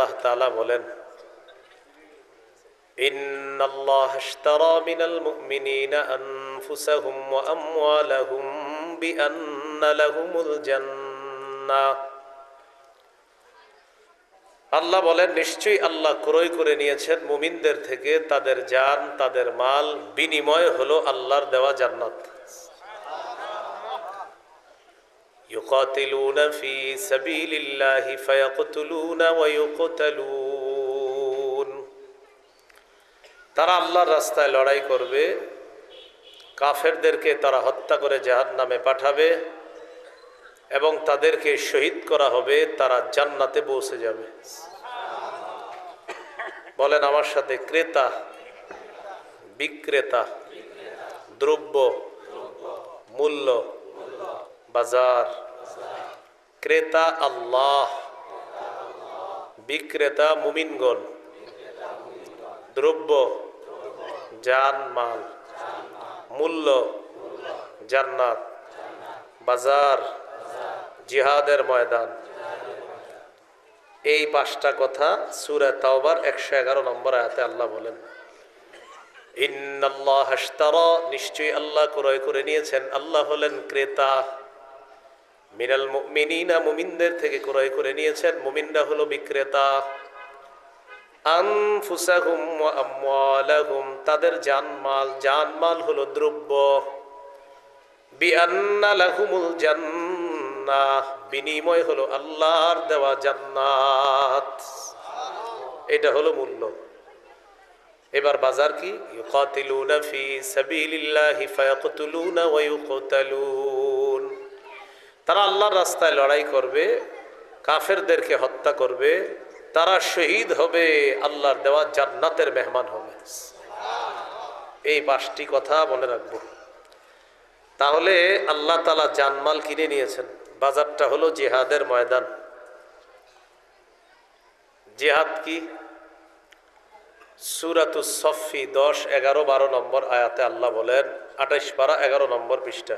আল্লাহ তাআলা বলেন إن الله اشترى من المؤمنين أنفسهم وأموالهم بأن لهم الجنة আল্লাহ বলেন নিশ্চয়ই আল্লাহ ক্রয় করে নিয়েছেন মুমিনদের থেকে তাদের জান তাদের মাল বিনিময় হলো আল্লাহর দেওয়া জান্নাত يقاتلون في سبيل الله فيقتلون ويقتلون তারা আল্লাহর রাস্তায় লড়াই করবে কাফেরদেরকে তারা হত্যা করে জাহান নামে পাঠাবে এবং তাদেরকে শহীদ করা হবে তারা জান্নাতে পৌঁছে যাবে বলেন আমার সাথে ক্রেতা বিক্রেতা দ্রব্য মূল্য বাজার। ক্রেতা আল্লাহ, বিক্রেতা মুমিনগণ, দ্রব্য, জান, মাল, মূল্য, জান্নাত, বাজার, জিহাদের ময়দান। এই পাঁচটা কথা সুরা তাওবার একশো এগারো নম্বর আয়াতে আল্লাহ বলেন, ইন্নাল্লাহ হাশতারা নিশ্চয়ই আল্লাহ ক্রয় করে নিয়েছেন। আল্লাহ হলেন ক্রেতা। মিনাল মুমিনিনা, মুমিনদের থেকে ক্রয় করে নিয়েছেন। মুমিনরা হলো বিক্রেতা। আনফুসাহুম ওয়া আমওয়ালাহুম, তাদের জানমাল। জানমাল হলো দ্রব্য। বিআন্না লাহুমুল জান্নাহ বিনিময় হলো আল্লাহর দেওয়া জান্নাত। এটা হলো মূল্য। এবার বাজার কি? ইউকাতিলুনা ফি সাবিলিল্লাহি ফায়াকতুলুনা ওয়া ইউকতালুন। তারা আল্লাহর রাস্তায় লড়াই করবে, কাফেরদেরকে হত্যা করবে, তারা শহীদ হবে, আল্লাহর দেওয়া জান্নাতের মেহমান হবে। এই পাঁচটি কথা মনে রাখব। তাহলে আল্লাহ তালা জানমাল কিনে নিয়েছেন। বাজারটা হলো জিহাদের ময়দান। জিহাদ কি? সুরাতুস সফি দশ, এগারো, বারো নম্বর আয়াতে আল্লাহ বলেন, আঠাইশ পারা, এগারো নম্বর পৃষ্ঠা।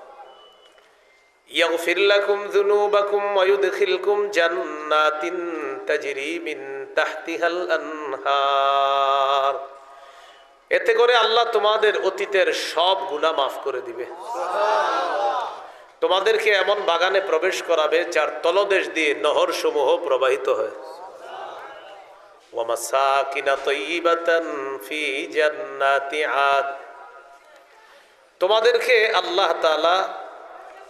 يغفر لكم ذنوبكم ويدخلكم جنات تجري من تحتها الأنهار এতে করে আল্লাহ তোমাদের অতীতের সব গুনাহ মাফ করে দিবে তোমাদেরকে এমন বাগানে প্রবেশ করাবে যার তলদেশ দিয়ে নহর সমূহ প্রবাহিত হয় ومساكن طيبة في جنات عاد তোমাদেরকে আল্লাহ তাআলা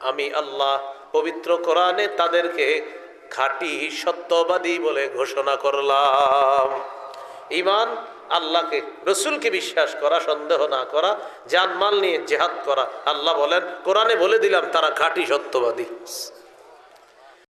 আমি আল্লাহ পবিত্র কোরআনে তাদেরকে খাঁটি সত্যবাদী বলে ঘোষণা করলাম। ইমান আল্লাহকে, রসুলকে বিশ্বাস করা, সন্দেহ না করা, জানমাল নিয়ে জেহাদ করা। আল্লাহ বলেন, কোরআনে বলে দিলাম, তারা খাঁটি সত্যবাদী।